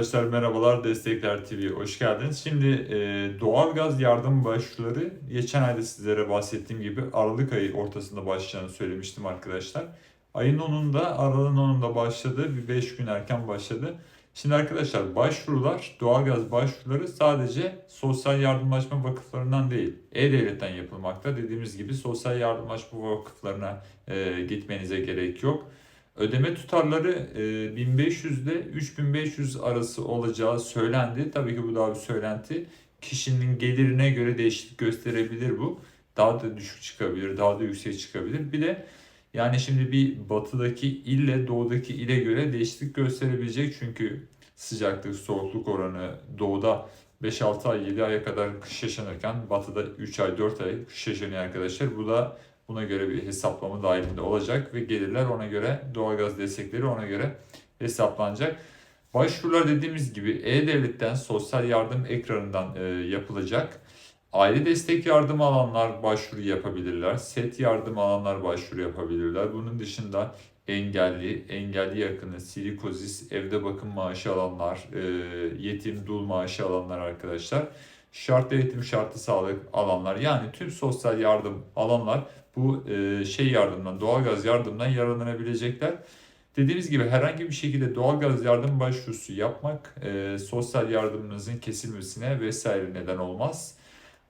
Arkadaşlar merhabalar Destekler TV'ye hoş geldiniz. Şimdi e, doğalgaz yardım başvuruları geçen ayda sizlere bahsettiğim gibi Aralık ayı ortasında başlayacağını söylemiştim arkadaşlar. Ayın 10'unda Aralık'ın 10'unda başladı. Bir 5 gün erken başladı. Şimdi arkadaşlar başvurular, doğalgaz başvuruları sadece sosyal yardımlaşma vakıflarından değil, E-Devlet'ten yapılmakta. Dediğimiz gibi sosyal yardımlaşma vakıflarına e, gitmenize gerek yok. Ödeme tutarları e, 1500 ile 3500 arası olacağı söylendi. Tabii ki bu daha bir söylenti. Kişinin gelirine göre değişiklik gösterebilir bu. Daha da düşük çıkabilir, daha da yüksek çıkabilir. Bir de yani şimdi bir batıdaki ille doğudaki ile göre değişiklik gösterebilecek. Çünkü sıcaklık, soğukluk oranı doğuda 5-6 ay, 7 aya kadar kış yaşanırken batıda 3 ay, 4 ay kış yaşanıyor arkadaşlar. Bu da Buna göre bir hesaplama dahilinde olacak ve gelirler ona göre doğalgaz destekleri ona göre hesaplanacak. Başvurular dediğimiz gibi E-Devlet'ten sosyal yardım ekranından e, yapılacak. Aile destek yardımı alanlar başvuru yapabilirler. Set yardım alanlar başvuru yapabilirler. Bunun dışında engelli, engelli yakını, silikozis, evde bakım maaşı alanlar, e, yetim, dul maaşı alanlar arkadaşlar. Şartlı eğitim, şartlı sağlık alanlar yani tüm sosyal yardım alanlar bu e, şey yardımdan, doğalgaz yardımından yararlanabilecekler. Dediğimiz gibi herhangi bir şekilde doğalgaz yardım başvurusu yapmak e, sosyal yardımınızın kesilmesine vesaire neden olmaz.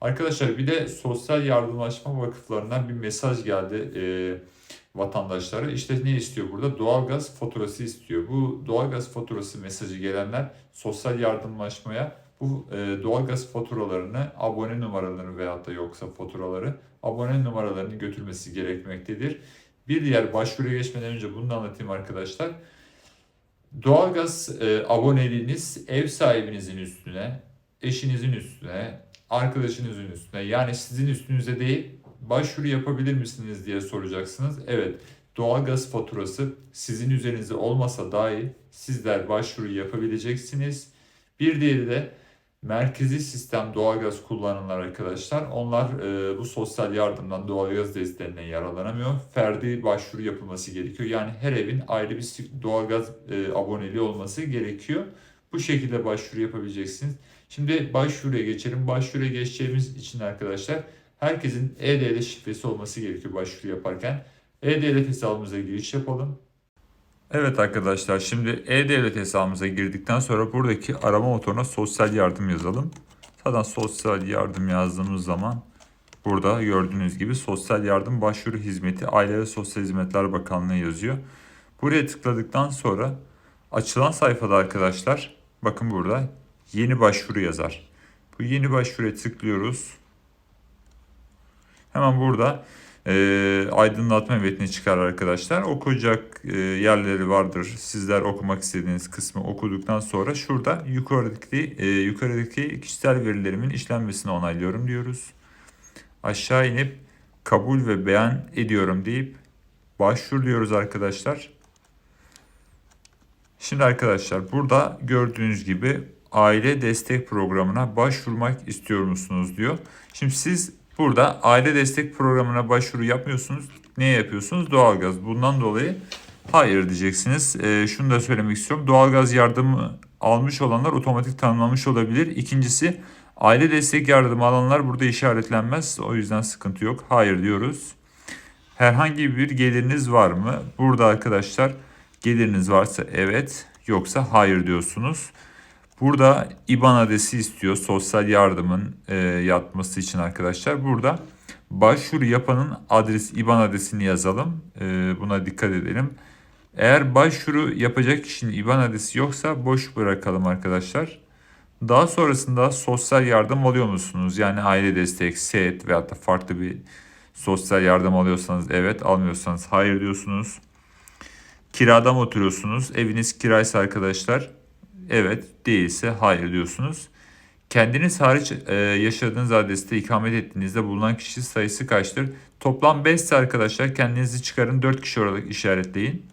Arkadaşlar bir de sosyal yardımlaşma vakıflarından bir mesaj geldi e, vatandaşlara. İşte ne istiyor burada? Doğalgaz faturası istiyor. Bu doğalgaz faturası mesajı gelenler sosyal yardımlaşmaya bu e, doğalgaz faturalarını, abone numaralarını veyahut da yoksa faturaları abone numaralarını götürmesi gerekmektedir. Bir diğer başvuruya geçmeden önce bunu da anlatayım arkadaşlar. Doğalgaz e, aboneliğiniz ev sahibinizin üstüne, eşinizin üstüne, arkadaşınızın üstüne yani sizin üstünüze değil başvuru yapabilir misiniz diye soracaksınız. Evet doğalgaz faturası sizin üzerinize olmasa dahi sizler başvuru yapabileceksiniz. Bir diğeri de merkezi sistem doğalgaz kullananlar arkadaşlar onlar e, bu sosyal yardımdan doğalgaz desteğinden yararlanamıyor. Ferdi başvuru yapılması gerekiyor. Yani her evin ayrı bir doğalgaz e, aboneliği olması gerekiyor. Bu şekilde başvuru yapabileceksiniz. Şimdi başvuruya geçelim. Başvuruya geçeceğimiz için arkadaşlar herkesin E-Devlet şifresi olması gerekiyor başvuru yaparken. E-Devlet hesabımıza giriş yapalım. Evet arkadaşlar şimdi E-Devlet hesabımıza girdikten sonra buradaki arama motoruna sosyal yardım yazalım. Zaten sosyal yardım yazdığımız zaman burada gördüğünüz gibi sosyal yardım başvuru hizmeti Aile ve Sosyal Hizmetler Bakanlığı yazıyor. Buraya tıkladıktan sonra açılan sayfada arkadaşlar bakın burada yeni başvuru yazar. Bu yeni başvuruya tıklıyoruz. Hemen burada e, aydınlatma metni çıkar arkadaşlar. Okuyacak e, yerleri vardır. Sizler okumak istediğiniz kısmı okuduktan sonra şurada yukarıdaki e, yukarıdaki kişisel verilerimin işlenmesini onaylıyorum diyoruz. Aşağı inip kabul ve beyan ediyorum deyip başvur diyoruz arkadaşlar. Şimdi arkadaşlar burada gördüğünüz gibi aile destek programına başvurmak istiyor musunuz diyor. Şimdi siz Burada aile destek programına başvuru yapmıyorsunuz. Ne yapıyorsunuz? Doğalgaz. Bundan dolayı hayır diyeceksiniz. E, şunu da söylemek istiyorum. Doğalgaz yardımı almış olanlar otomatik tanımlanmış olabilir. İkincisi aile destek yardımı alanlar burada işaretlenmez. O yüzden sıkıntı yok. Hayır diyoruz. Herhangi bir geliriniz var mı? Burada arkadaşlar geliriniz varsa evet yoksa hayır diyorsunuz. Burada IBAN adresi istiyor sosyal yardımın e, yatması için arkadaşlar. Burada başvuru yapanın adres IBAN adresini yazalım. E, buna dikkat edelim. Eğer başvuru yapacak kişinin IBAN adresi yoksa boş bırakalım arkadaşlar. Daha sonrasında sosyal yardım alıyor musunuz? Yani aile destek, SET veya da farklı bir sosyal yardım alıyorsanız evet, almıyorsanız hayır diyorsunuz. Kirada mı oturuyorsunuz? Eviniz kiraysa arkadaşlar evet değilse hayır diyorsunuz. Kendiniz hariç e, yaşadığınız adreste ikamet ettiğinizde bulunan kişi sayısı kaçtır? Toplam 5 arkadaşlar kendinizi çıkarın 4 kişi olarak işaretleyin.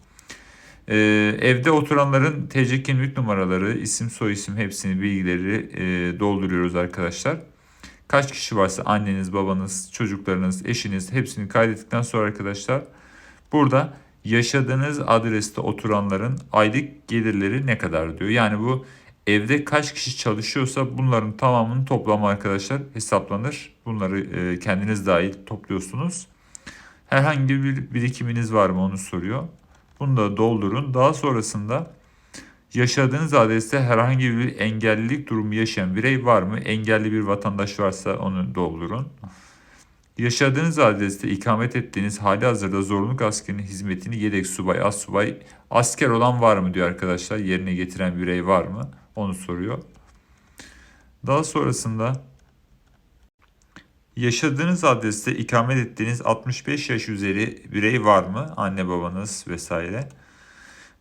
E, evde oturanların TC kimlik numaraları, isim soyisim hepsini bilgileri e, dolduruyoruz arkadaşlar. Kaç kişi varsa anneniz, babanız, çocuklarınız, eşiniz hepsini kaydettikten sonra arkadaşlar burada yaşadığınız adreste oturanların aylık gelirleri ne kadar diyor. Yani bu evde kaç kişi çalışıyorsa bunların tamamının toplamı arkadaşlar hesaplanır. Bunları e, kendiniz dahil topluyorsunuz. Herhangi bir birikiminiz var mı onu soruyor. Bunu da doldurun. Daha sonrasında yaşadığınız adreste herhangi bir engellilik durumu yaşayan birey var mı? Engelli bir vatandaş varsa onu doldurun. Yaşadığınız adreste ikamet ettiğiniz hali hazırda zorunluluk askerinin hizmetini yedek subay, as subay, asker olan var mı diyor arkadaşlar. Yerine getiren birey var mı? Onu soruyor. Daha sonrasında yaşadığınız adreste ikamet ettiğiniz 65 yaş üzeri birey var mı? Anne babanız vesaire.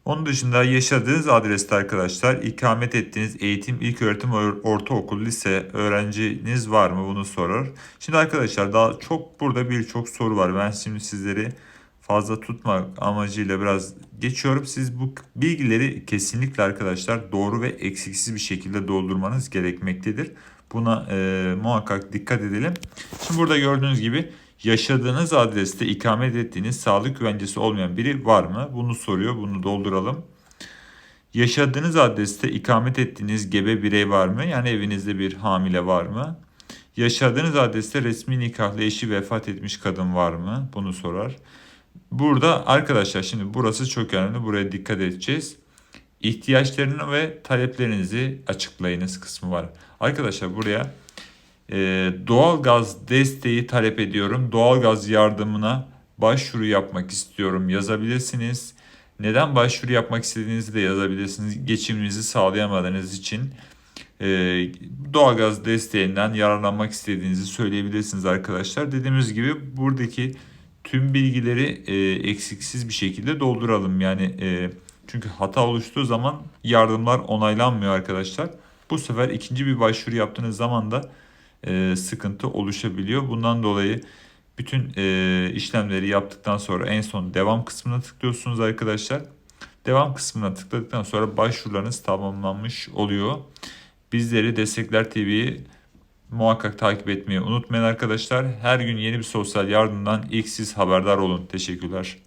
Onun dışında yaşadığınız adreste arkadaşlar ikamet ettiğiniz eğitim, ilköğretim, or- ortaokul, lise öğrenciniz var mı bunu sorar. Şimdi arkadaşlar daha çok burada birçok soru var. Ben şimdi sizleri fazla tutmak amacıyla biraz geçiyorum. Siz bu bilgileri kesinlikle arkadaşlar doğru ve eksiksiz bir şekilde doldurmanız gerekmektedir. Buna e, muhakkak dikkat edelim. Şimdi burada gördüğünüz gibi yaşadığınız adreste ikamet ettiğiniz sağlık güvencesi olmayan biri var mı? Bunu soruyor. Bunu dolduralım. Yaşadığınız adreste ikamet ettiğiniz gebe birey var mı? Yani evinizde bir hamile var mı? Yaşadığınız adreste resmi nikahlı eşi vefat etmiş kadın var mı? Bunu sorar. Burada arkadaşlar şimdi burası çok önemli. Buraya dikkat edeceğiz. İhtiyaçlarını ve taleplerinizi açıklayınız kısmı var. Arkadaşlar buraya e, doğalgaz desteği talep ediyorum. Doğalgaz yardımına başvuru yapmak istiyorum yazabilirsiniz. Neden başvuru yapmak istediğinizi de yazabilirsiniz. Geçiminizi sağlayamadığınız için e, doğalgaz desteğinden yararlanmak istediğinizi söyleyebilirsiniz arkadaşlar. Dediğimiz gibi buradaki tüm bilgileri e, eksiksiz bir şekilde dolduralım. Yani e, çünkü hata oluştuğu zaman yardımlar onaylanmıyor arkadaşlar. Bu sefer ikinci bir başvuru yaptığınız zaman da e, sıkıntı oluşabiliyor. Bundan dolayı bütün e, işlemleri yaptıktan sonra en son devam kısmına tıklıyorsunuz arkadaşlar. Devam kısmına tıkladıktan sonra başvurularınız tamamlanmış oluyor. Bizleri Destekler TV'yi muhakkak takip etmeyi unutmayın arkadaşlar. Her gün yeni bir sosyal yardımdan ilk siz haberdar olun. Teşekkürler.